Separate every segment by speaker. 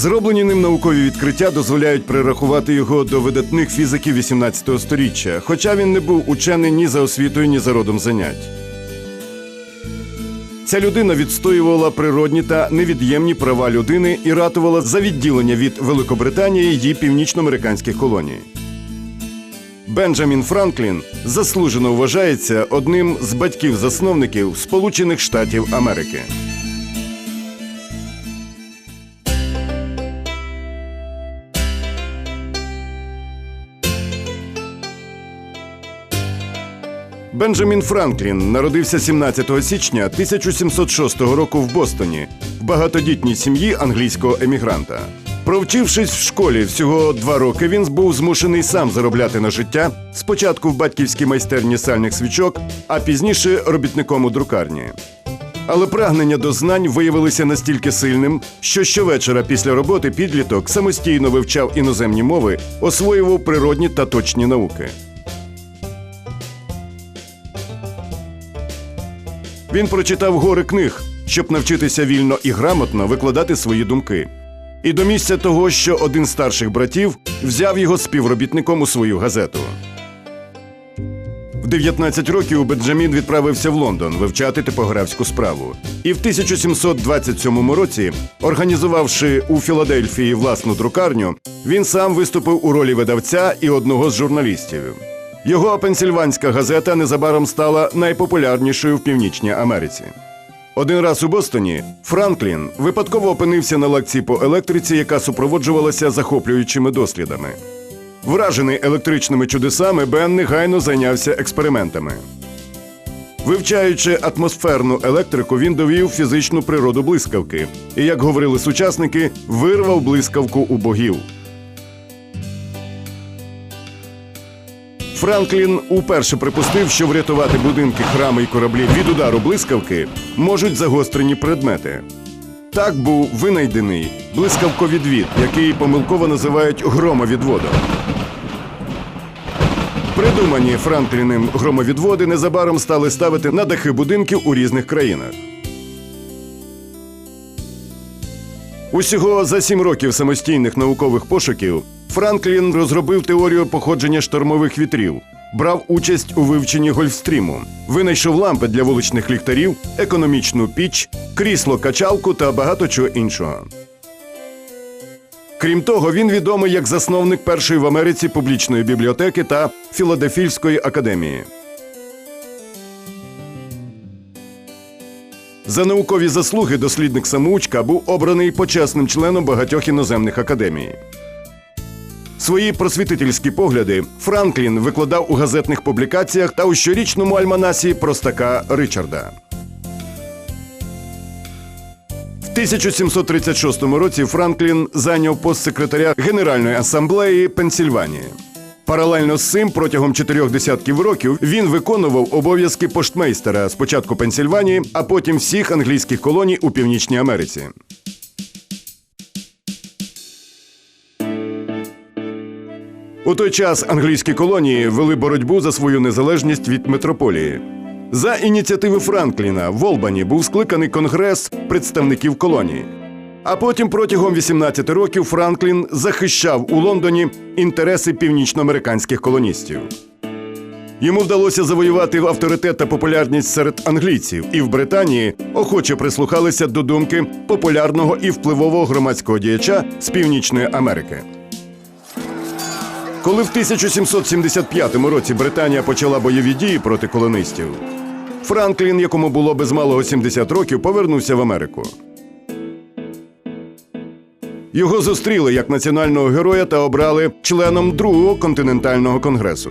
Speaker 1: Зроблені ним наукові відкриття дозволяють прирахувати його до видатних фізиків 18 століття, хоча він не був учений ні за освітою, ні за родом занять. Ця людина відстоювала природні та невід'ємні права людини і ратувала за відділення від Великобританії її північноамериканських колоній. Бенджамін Франклін заслужено вважається одним з батьків-засновників Сполучених Штатів Америки. Бенджамін Франклін народився 17 січня 1706 року в Бостоні в багатодітній сім'ї англійського емігранта. Провчившись в школі всього два роки, він був змушений сам заробляти на життя. Спочатку в батьківській майстерні сальних свічок, а пізніше робітником у друкарні. Але прагнення до знань виявилося настільки сильним, що щовечора після роботи підліток самостійно вивчав іноземні мови, освоював природні та точні науки. Він прочитав гори книг, щоб навчитися вільно і грамотно викладати свої думки. І до місця того, що один з старших братів взяв його співробітником у свою газету. В 19 років Бенджамін відправився в Лондон вивчати типографську справу. І в 1727 році, організувавши у Філадельфії власну друкарню, він сам виступив у ролі видавця і одного з журналістів. Його пенсільванська газета незабаром стала найпопулярнішою в Північній Америці. Один раз у Бостоні Франклін випадково опинився на лекції по електриці, яка супроводжувалася захоплюючими дослідами. Вражений електричними чудесами, Бен негайно зайнявся експериментами. Вивчаючи атмосферну електрику, він довів фізичну природу блискавки і, як говорили сучасники, вирвав блискавку у богів. Франклін уперше припустив, що врятувати будинки, храми і кораблі від удару блискавки можуть загострені предмети. Так був винайдений блискавковідвід, який помилково називають громовідводом. Придумані Франкліним громовідводи незабаром стали ставити на дахи будинків у різних країнах. Усього за сім років самостійних наукових пошуків Франклін розробив теорію походження штормових вітрів, брав участь у вивченні Гольфстріму, винайшов лампи для вуличних ліхтарів, економічну піч, крісло качалку та багато чого іншого. Крім того, він відомий як засновник першої в Америці публічної бібліотеки та Філадельфійської академії. За наукові заслуги дослідник самоучка був обраний почесним членом багатьох іноземних академій. Свої просвітительські погляди Франклін викладав у газетних публікаціях та у щорічному альманасі простака Ричарда. В 1736 році Франклін зайняв пост секретаря Генеральної асамблеї Пенсільванії. Паралельно з цим протягом чотирьох десятків років він виконував обов'язки поштмейстера спочатку Пенсільванії, а потім всіх англійських колоній у Північній Америці. У той час англійські колонії вели боротьбу за свою незалежність від метрополії. За ініціативи Франкліна в Олбані був скликаний конгрес представників колонії. А потім протягом 18 років Франклін захищав у Лондоні інтереси північноамериканських колоністів. Йому вдалося завоювати авторитет та популярність серед англійців, і в Британії охоче прислухалися до думки популярного і впливового громадського діяча з Північної Америки. Коли в 1775 році Британія почала бойові дії проти колонистів, Франклін, якому було без малого 70 років, повернувся в Америку. Його зустріли як національного героя та обрали членом другого континентального конгресу.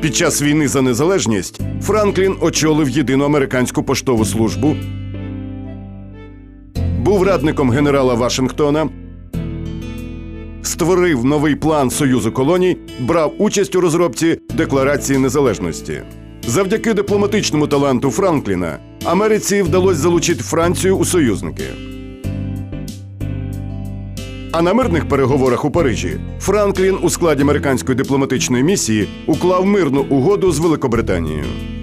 Speaker 1: Під час війни за незалежність Франклін очолив єдину американську поштову службу, був радником генерала Вашингтона, створив новий план Союзу колоній, брав участь у розробці Декларації незалежності. Завдяки дипломатичному таланту Франкліна Америці вдалося залучити Францію у союзники. А на мирних переговорах у Парижі Франклін у складі американської дипломатичної місії уклав мирну угоду з Великобританією.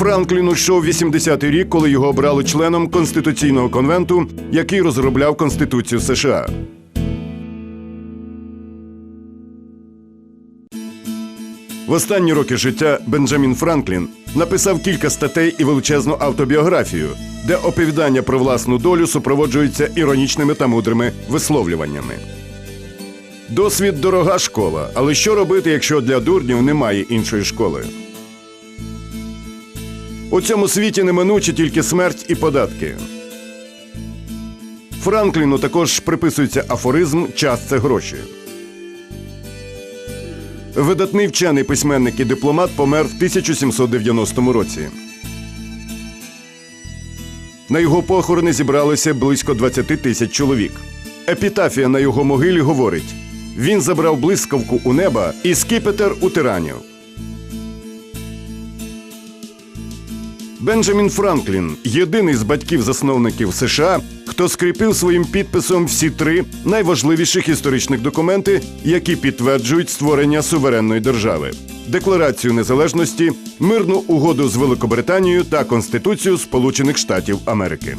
Speaker 1: Франкліну йшов 80-й рік, коли його обрали членом Конституційного конвенту, який розробляв Конституцію США. В останні роки життя Бенджамін Франклін написав кілька статей і величезну автобіографію, де оповідання про власну долю супроводжуються іронічними та мудрими висловлюваннями. Досвід дорога школа, але що робити, якщо для дурнів немає іншої школи? У цьому світі неминучі тільки смерть і податки. Франкліну також приписується афоризм Час це гроші. Видатний вчений письменник і дипломат помер в 1790 році. На його похорони зібралося близько 20 тисяч чоловік. Епітафія на його могилі говорить: він забрав блискавку у неба і скипетр у тиранів. Бенджамін Франклін єдиний з батьків-засновників США, хто скріпив своїм підписом всі три найважливіших історичних документи, які підтверджують створення суверенної держави: Декларацію незалежності, мирну угоду з Великобританією та Конституцію Сполучених Штатів Америки.